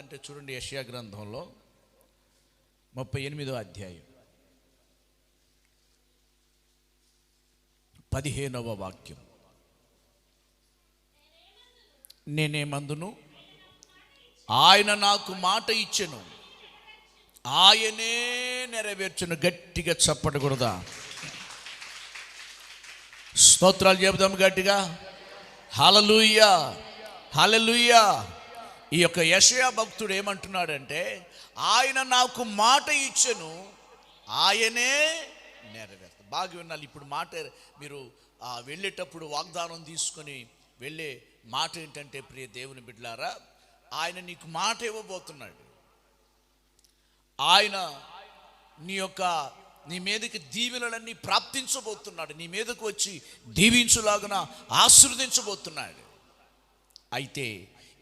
రాయబడిందంటే చూడండి యష్యా గ్రంథంలో ముప్పై ఎనిమిదో అధ్యాయం. పదిహేనవ వాక్యం. నేనేమందును ఆయన నాకు మాట ఇచ్చెను. ఆయనే నెరవేర్చును గట్టిగా చప్పటకూడదా స్తోత్రాలు చెబుదాం గట్టిగా. హలలుయ్యా హలలుయ్యా ఈ యొక్క యషయా భక్తుడు ఏమంటున్నాడంటే ఆయన నాకు మాట ఇచ్చెను ఆయనే నెరవేర్త. బాగా వినాలి ఇప్పుడు మాట మీరు వెళ్ళేటప్పుడు వాగ్దానం తీసుకొని వెళ్ళే మాట ఏంటంటే ప్రియ దేవుని బిడ్డలారా ఆయన నీకు మాట ఇవ్వబోతున్నాడు. ఆయన నీ యొక్క నీ మీదకి దీవెనలన్నీ ప్రాప్తించబోతున్నాడు. నీ మీదకు వచ్చి దీవించులాగున ఆశీర్వదించబోతున్నాడు. అయితే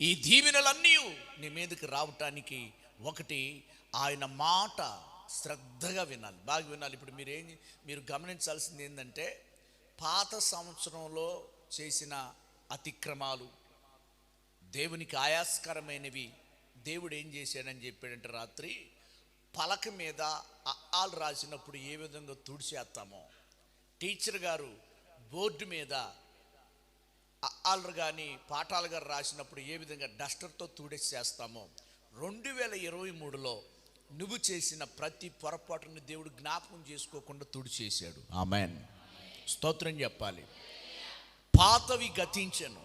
ఈ దీవెనలన్నీ నీ మీదకి రావటానికి ఒకటి ఆయన మాట శ్రద్ధగా వినాలి. బాగా వినాలి. ఇప్పుడు మీరేం మీరు గమనించాల్సింది ఏంటంటే పాత సంవత్సరంలో చేసిన అతిక్రమాలు దేవునికి ఆయాస్కరమైనవి దేవుడు ఏం చేశాడని చెప్పాడంటే రాత్రి పలక మీద అఆలు రాసినప్పుడు ఏ విధంగా తుడిచేస్తామో టీచర్ గారు బోర్డు మీద అల్లు కానీ పాఠాలు గారు రాసినప్పుడు ఏ విధంగా డస్టర్తో తుడిచేస్తామో రెండు వేల ఇరవై మూడులో నువ్వు చేసిన ప్రతి పొరపాటును దేవుడు జ్ఞాపకం చేసుకోకుండా తుడిచేశాడు. ఆమెన్. స్తోత్రం చెప్పాలి. పాతవి గతించెను.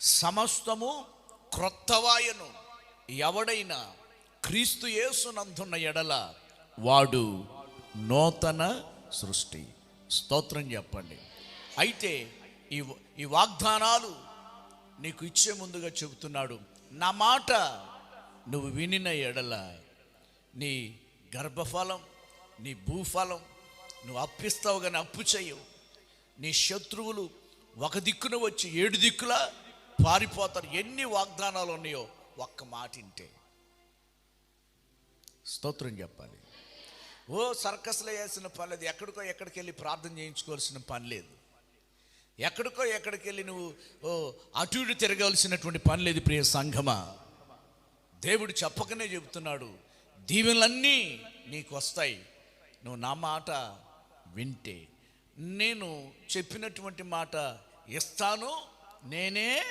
సమస్తము క్రొత్తవాయను. ఎవడైనా క్రీస్తు యేసునందున్న ఎడల వాడు నూతన సృష్టి. స్తోత్రం చెప్పండి. అయితే ఈ ఈ వాగ్దానాలు నీకు ఇచ్చే ముందుగా చెబుతున్నాడు. నా మాట నువ్వు వినిన ఎడల నీ గర్భఫలం నీ భూఫలం నువ్వు అప్పిస్తావు కానీ అప్పు చేయవు. నీ శత్రువులు ఒక దిక్కున వచ్చి ఏడు దిక్కులా పారిపోతారు. ఎన్ని వాగ్దానాలు ఉన్నాయో ఒక్క మాట వింటే. స్తోత్రం చెప్పాలి. ఓ సర్కస్లో వేసిన పని లేదు. ఎక్కడికో ఎక్కడికి వెళ్ళి ప్రార్థన చేయించుకోవాల్సిన పని లేదు. ఎక్కడికో ఎక్కడికి వెళ్ళి నువ్వు ఓ అటు ఇటు తిరగాల్సినటువంటి పని లేదు ప్రియ సంఘమా. దేవుడు చెప్పకనే చెబుతున్నాడు దీవెనలన్నీ నీకు వస్తాయి. నువ్వు నా మాట వింటే నేను చెప్పినటువంటి మాట ఇస్తాను నేనే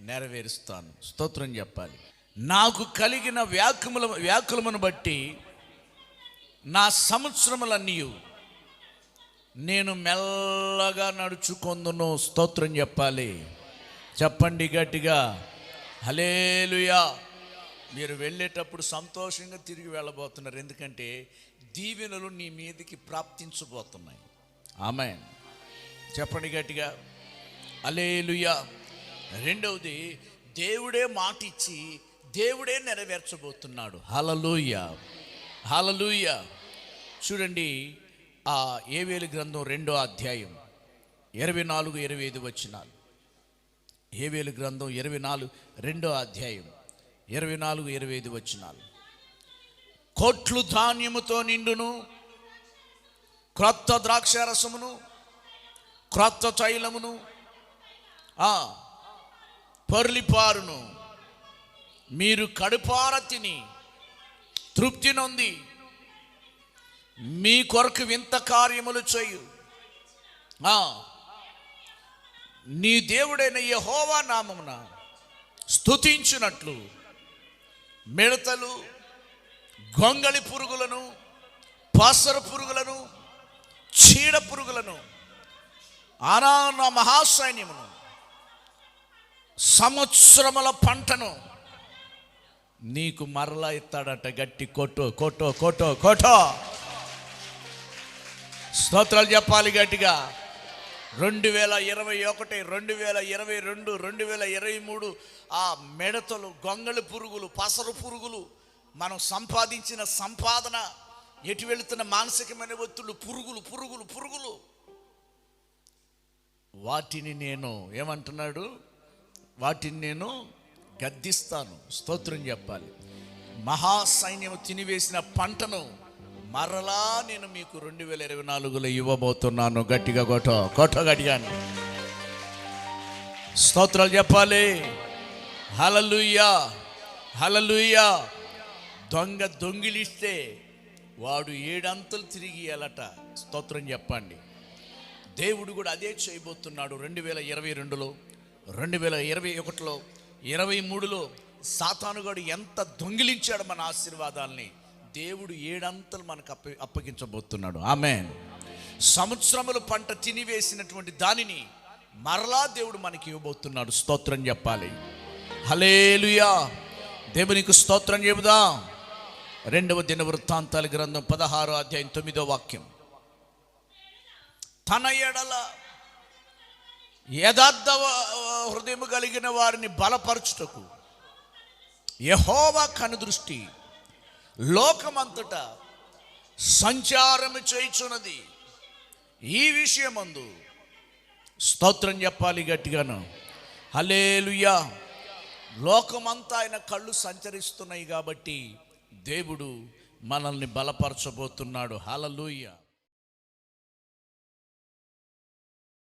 నెరవేరుస్తాను. స్తోత్రం చెప్పాలి. నాకు కలిగిన వ్యాకుముల వ్యాకులమును బట్టి నా సంవత్సరములన్నీ నేను మెల్లగా నడుచుకొందును స్తోత్రం చెప్పాలి. చెప్పండి గట్టిగా. హలేలుయా మీరు వెళ్ళేటప్పుడు సంతోషంగా తిరిగి వెళ్ళబోతున్నారు. ఎందుకంటే దీవెనలు నీ మీదకి ప్రాప్తించబోతున్నాయి. ఆమె చెప్పండి గట్టిగా. అలేలుయా రెండవది దేవుడే మాట ఇచ్చి దేవుడే నెరవేర్చబోతున్నాడు. హలలుయ హలలుయ చూడండి ఆ ఏవేలు గ్రంథం రెండో అధ్యాయం ఇరవై నాలుగు ఇరవై ఐదు వచ్చినాలు ఏవేలు గ్రంథం ఇరవై నాలుగు రెండో అధ్యాయం ఇరవై నాలుగు ఇరవై ఐదు వచ్చినాలు కోట్లు ధాన్యముతో నిండును క్రొత్త ద్రాక్షారసమును క్రొత్త తైలమును పర్లిపారును పొర్లిపారును. మీరు కడుపార తిని తృప్తి నొంది మీ కొరకు వింత కార్యములు చేయు. ఆ, నీ దేవుడైన యహోవా నామమున స్థుతించినట్లు మిడతలు గొంగళి పురుగులను పాసర పురుగులను చీడ పురుగులను ఆనాన మహాసైన్యమును సంవత్సరముల పంటను నీకు మరలా ఇస్తాడట గట్టి కొట్టో కొట్టో కొట్టో కొట్టో. స్తోత్రాలు చెప్పాలి గట్టిగా. రెండు వేల ఇరవై ఒకటి రెండు వేల ఇరవై రెండు రెండు వేల ఇరవై మూడు ఆ మిడతలు గొంగళి పురుగులు పసరు పురుగులు మనం సంపాదించిన సంపాదన ఎటు వెళుతున్న మానసికమైన ఒత్తులు పురుగులు పురుగులు పురుగులు. వాటిని నేను ఏమంటున్నాడు? వాటిని నేను గద్దిస్తాను. స్తోత్రం చెప్పాలి. మహాసైన్యం తినివేసిన పంటను మరలా నేను మీకు రెండు వేల ఇరవై నాలుగులో ఇవ్వబోతున్నాను. గట్టిగా కొట్ట కొట్ట గట్టిగా స్తోత్రాలు చెప్పాలి. హలలుయ్యా హలలుయ్యా దొంగ దొంగిలిస్తే వాడు ఏడంతలు తిరిగి వెళ్ళట స్తోత్రం చెప్పండి. దేవుడు కూడా అదే చేయబోతున్నాడు రెండు వేల ఇరవై రెండులో రెండు వేల ఇరవై ఒకటిలో ఇరవై మూడులో. సాతానుగాడు ఎంత దొంగిలించాడు మన ఆశీర్వాదాల్ని. దేవుడు ఏడంతలు మనకు అప్ప అప్పగించబోతున్నాడు. ఆమె సంవత్సరములు పంట తినివేసినటువంటి దానిని మరలా దేవుడు మనకి ఇవ్వబోతున్నాడు. స్తోత్రం చెప్పాలి. హలేలుయా దేవునికి స్తోత్రం చెబుదాం. రెండవ దిన వృత్తాంతాల గ్రంథం పదహారో అధ్యాయం తొమ్మిదో వాక్యం. తన ఎడల యథార్థ హృదయం కలిగిన వారిని బలపరచుటకు యహోవా కనుదృష్టి లోకమంతటా సంచారము చేయుచున్నది. ఈ విషయమందు స్తోత్రం చెప్పాలి గట్టిగాను. హలేలుయా లోకమంతా ఆయన కళ్ళు సంచరిస్తున్నాయి కాబట్టి దేవుడు మనల్ని బలపరచబోతున్నాడు. హలలుయ్యా